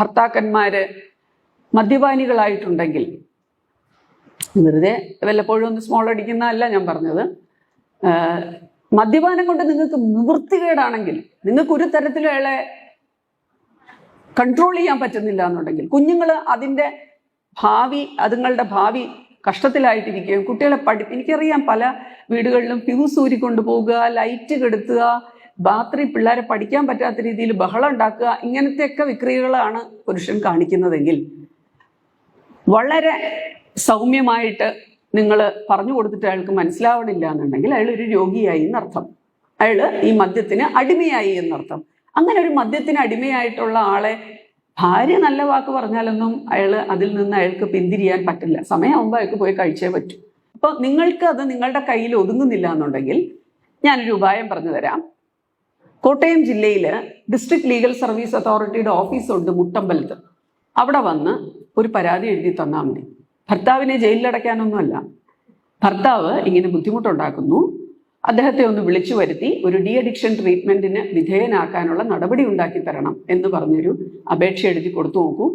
ഭർത്താക്കന്മാര് മദ്യപാനികളായിട്ടുണ്ടെങ്കിൽ. വെറുതെ വല്ലപ്പോഴും ഒന്ന് സ്മോൾ അടിക്കുന്നതല്ല ഞാൻ പറഞ്ഞത്. മദ്യപാനം കൊണ്ട് നിങ്ങൾക്ക് നിവൃത്തികേടാണെങ്കിൽ നിങ്ങൾക്ക് ഒരു തരത്തിലും അയാളെ കൺട്രോൾ ചെയ്യാൻ പറ്റുന്നില്ല എന്നുണ്ടെങ്കിൽ കുഞ്ഞുങ്ങൾ അതിന്റെ ഭാവി അതുങ്ങളുടെ ഭാവി കഷ്ടത്തിലായിട്ടിരിക്കുകയും കുട്ടികളെ പഠി എനിക്കറിയാം പല വീടുകളിലും ഫ്യൂസ് ഊരിക്കൊണ്ട് പോകുക ലൈറ്റ് കെടുത്തുക രാത്രി പിള്ളേരെ പഠിക്കാൻ പറ്റാത്ത രീതിയിൽ ബഹളം ഉണ്ടാക്കുക ഇങ്ങനത്തെയൊക്കെ വിക്രിയകളാണ് പുരുഷൻ കാണിക്കുന്നതെങ്കിൽ വളരെ സൗമ്യമായിട്ട് നിങ്ങൾ പറഞ്ഞു കൊടുത്തിട്ട് അയാൾക്ക് മനസ്സിലാവണില്ല എന്നുണ്ടെങ്കിൽ അയാൾ ഒരു രോഗിയായി എന്നർത്ഥം. അയാൾ ഈ മദ്യത്തിന് അടിമയായി എന്നർത്ഥം. അങ്ങനെ ഒരു മദ്യത്തിന് അടിമയായിട്ടുള്ള ആളെ ഭാര്യ നല്ല വാക്ക് പറഞ്ഞാലൊന്നും അയാൾ അതിൽ നിന്ന് അയാൾക്ക് പിന്തിരിയാൻ പറ്റില്ല. സമയമാകുമ്പോൾ അയാൾക്ക് പോയി കഴിച്ചേ പറ്റൂ. അപ്പോൾ നിങ്ങൾക്ക് അത് നിങ്ങളുടെ കയ്യിൽ ഒതുങ്ങുന്നില്ല എന്നുണ്ടെങ്കിൽ ഞാനൊരു ഉപായം പറഞ്ഞു തരാം. കോട്ടയം ജില്ലയിൽ ഡിസ്ട്രിക്ട് ലീഗൽ സർവീസ് അതോറിറ്റിയുടെ ഓഫീസുണ്ട് മുട്ടമ്പലത്ത്. അവിടെ വന്ന് ഒരു പരാതി എഴുതി തന്നാൽ മതി. ഭർത്താവിനെ ജയിലിലടയ്ക്കാനൊന്നുമല്ല ഭർത്താവ് ഇങ്ങനെ ബുദ്ധിമുട്ടുണ്ടാക്കുന്നു. അദ്ദേഹത്തെ ഒന്ന് വിളിച്ചു വരുത്തി ഒരു ഡി അഡിക്ഷൻ ട്രീറ്റ്മെന്റിന് വിധേയനാക്കാനുള്ള നടപടി ഉണ്ടാക്കി തരണം എന്ന് പറഞ്ഞൊരു അപേക്ഷ എഴുതി കൊടുത്തു നോക്കൂ.